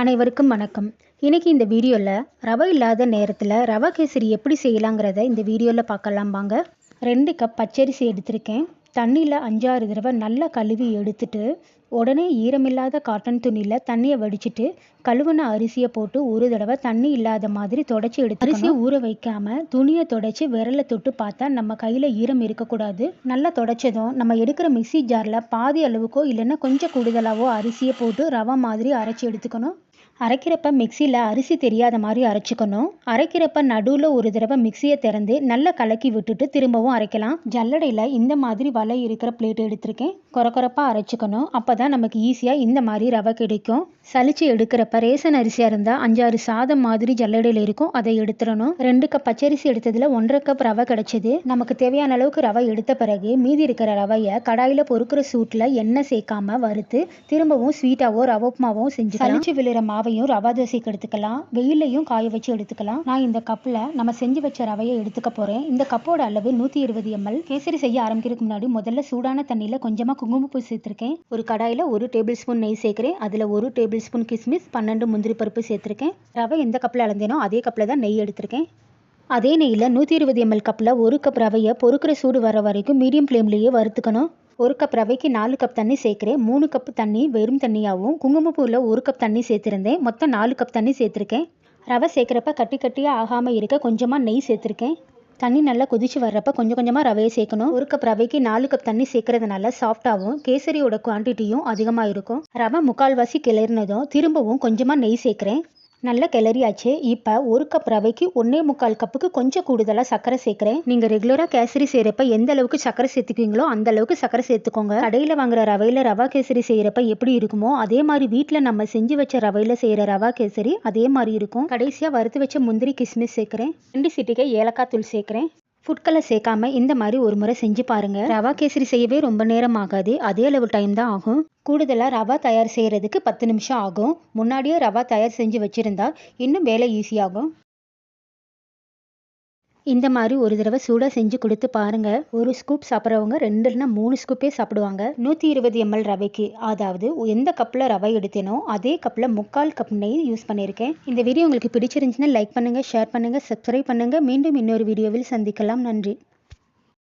அனைவருக்கும் வணக்கம். இன்றைக்கி இந்த வீடியோவில் ரவை இல்லாத நேரத்தில் ரவா கேசரி எப்படி செய்யலாங்கிறத இந்த வீடியோவில் பார்க்கலாம் வாங்க. ரெண்டு கப் பச்சரிசி எடுத்திருக்கேன். தண்ணியில் அஞ்சாறு தடவை நல்லா கழுவி எடுத்துட்டு உடனே ஈரமில்லாத காட்டன் துணியில் தண்ணியை வடிச்சிட்டு கழுவுன அரிசியை போட்டு ஒரு தடவை தண்ணி இல்லாத மாதிரி தொடச்சி எடுத்து அரிசியை ஊற வைக்காமல் துணியை தொடச்சி விரலை தொட்டு பார்த்தா நம்ம கையில் ஈரம் இருக்கக்கூடாது. நல்லா தொடச்சதும் நம்ம எடுக்கிற மிக்சி ஜாரில் பாதி அளவுக்கோ இல்லைன்னா கொஞ்சம் கூடுதலாகவோ அரிசியை போட்டு ரவை மாதிரி அரைச்சி எடுத்துக்கணும். அரைக்கிறப்ப மிக்சியில் அரிசி தெரியாத மாதிரி அரைச்சிக்கணும். அரைக்கிறப்ப நடுவில் ஒரு தடவை மிக்சியை திறந்து நல்லா கலக்கி விட்டுட்டு திரும்பவும் அரைக்கலாம். ஜல்லடையில் இந்த மாதிரி வலை இருக்கிற பிளேட் எடுத்திருக்கேன். கொரகொரப்பாக அரைச்சிக்கணும். அப்போ தான் நமக்கு ஈஸியாக இந்த மாதிரி ரவை கிடைக்கும். சலிச்சு எடுக்கிறப்ப ரேசன் அரிசியாக இருந்தால் அஞ்சாறு சாதம் மாதிரி ஜல்லடையில் இருக்கும். அதை எடுத்துடணும். ரெண்டு கப் பச்சரிசி எடுத்ததில் ஒன்றரை கப் ரவை கிடச்சிது. நமக்கு தேவையான அளவுக்கு ரவை எடுத்த பிறகு மீதி இருக்கிற ரவையை கடாயில் பொறுக்கிற சூட்டில் எண்ணெய் சேர்க்காம வறுத்து திரும்பவும் ஸ்வீட்டாவோ ரவை உப்புமாவோ செஞ்சு சலிச்சு விழுற மாவையும் ரவா தோசைக்கு எடுத்துக்கலாம். வெயிலையும் காய வச்சு எடுத்துக்கலாம். நான் இந்த கப்பில் நம்ம செஞ்சு வச்ச ரவையை எடுத்துக்க போகிறேன் இந்த கப்போட அளவு நூற்றி இருபது எம்எல் கேசரி செய்ய ஆரம்பிக்கிறதுக்கு முன்னாடி முதல்ல சூடான தண்ணியில் கொஞ்சமாக குங்குமப்பூ சேர்த்துருக்கேன். ஒரு கடாயில் ஒரு டேபிள் ஸ்பூன் நெய் சேர்க்குறேன். அதில் ஒரு டேபிள் ஸ்பூன் கிஸ்மிஸ் பன்னெண்டு முந்திரி பருப்பு சேர்த்துருக்கேன். ரவை எந்த கப்பில் அளந்தேனோ அதே கப்பில் தான் நெய் எடுத்திருக்கேன். அதே நெய்யில் நூற்றி இருபது எம்எல் கப்பில் ஒரு கப் ரவையை பொறுக்கிற சூடு வர வரைக்கும் மீடியம் ஃப்ளேம்லேயே வறுத்துக்கணும். ஒரு கப் ரவைக்கு நாலு கப் தண்ணி சேர்க்குறேன். மூணு கப் தண்ணி வெறும் தண்ணியாகவும் குங்குமப்பூவில் ஒரு கப் தண்ணி சேர்த்துருந்தேன். மொத்தம் நாலு கப் தண்ணி சேர்த்துருக்கேன். ரவை சேர்க்குறப்ப கட்டி கட்டியாக ஆகாமல் இருக்க கொஞ்சமாக நெய் சேர்த்துருக்கேன். தண்ணி நல்லா கொதிச்சு வர்றப்ப கொஞ்சம் கொஞ்சமாக ரவையை சேர்க்கணும். ஒரு கப் ரவைக்கு நாலு கப் தண்ணி சேர்க்கறதுனால சாஃப்டாகவும் கேசரியோட குவான்டிட்டியும் அதிகமாக இருக்கும். ரவை முக்கால்வாசி கிளறினதும் திரும்பவும் கொஞ்சமாக நெய் சேர்க்குறேன். நல்ல கிளறியாச்சு. இப்போ ஒரு கப் ரவைக்கு ஒன்றே முக்கால் கப்புக்கு கொஞ்சம் கூடுதலாக சர்க்கரை சேர்க்குறேன். நீங்கள் ரெகுலராக கேசரி செய்கிறப்ப எந்த அளவுக்கு சர்க்கரை சேர்த்துக்குவீங்களோ அந்த அளவுக்கு சர்க்கரை சேர்த்துக்கோங்க. கடையில் வாங்குற ரவையில் ரவா கேசரி செய்கிறப்ப எப்படி இருக்குமோ அதே மாதிரி வீட்டில் நம்ம செஞ்சு வச்ச ரவையில் செய்கிற ரவா கேசரி அதே மாதிரி இருக்கும். கடைசியாக வறுத்து வச்ச முந்திரி கிஸ்மிஸ் சேர்க்குறேன். ரெண்டு சிட்டிக்கை ஏலக்காய் தூள் சேர்க்குறேன். ஃபுட்களை சேர்க்காம இந்த மாதிரி ஒரு முறை செஞ்சு பாருங்க. ரவா கேசரி செய்யவே ரொம்ப நேரம் ஆகாது. அதே அளவு டைம் தான் ஆகும். கூடுதலாக ரவா தயார் செய்கிறதுக்கு பத்து நிமிஷம் ஆகும். முன்னாடியே ரவா தயார் செஞ்சு வச்சுருந்தா இன்னும் வேலை ஈஸியாகும் இந்த மாதிரி ஒரு தடவை சூடாக செஞ்சு கொடுத்து பாருங்க. ஒரு ஸ்கூப் சாப்பிட்றவங்க ரெண்டு இல்லைனா மூணு ஸ்கூப்பே சாப்பிடுவாங்க. நூற்றி இருபது எம்எல் ரவைக்கு. அதாவது எந்த கப்பில் ரவை எடுத்தேனோ அதே கப்பில் முக்கால் கப் நெய் யூஸ் பண்ணியிருக்கேன். இந்த வீடியோ உங்களுக்கு பிடிச்சிருந்துச்சுன்னா லைக் பண்ணுங்கள் ஷேர் பண்ணுங்கள் சப்ஸ்கிரைப் பண்ணுங்கள் மீண்டும் இன்னொரு வீடியோவில் சந்திக்கலாம். நன்றி.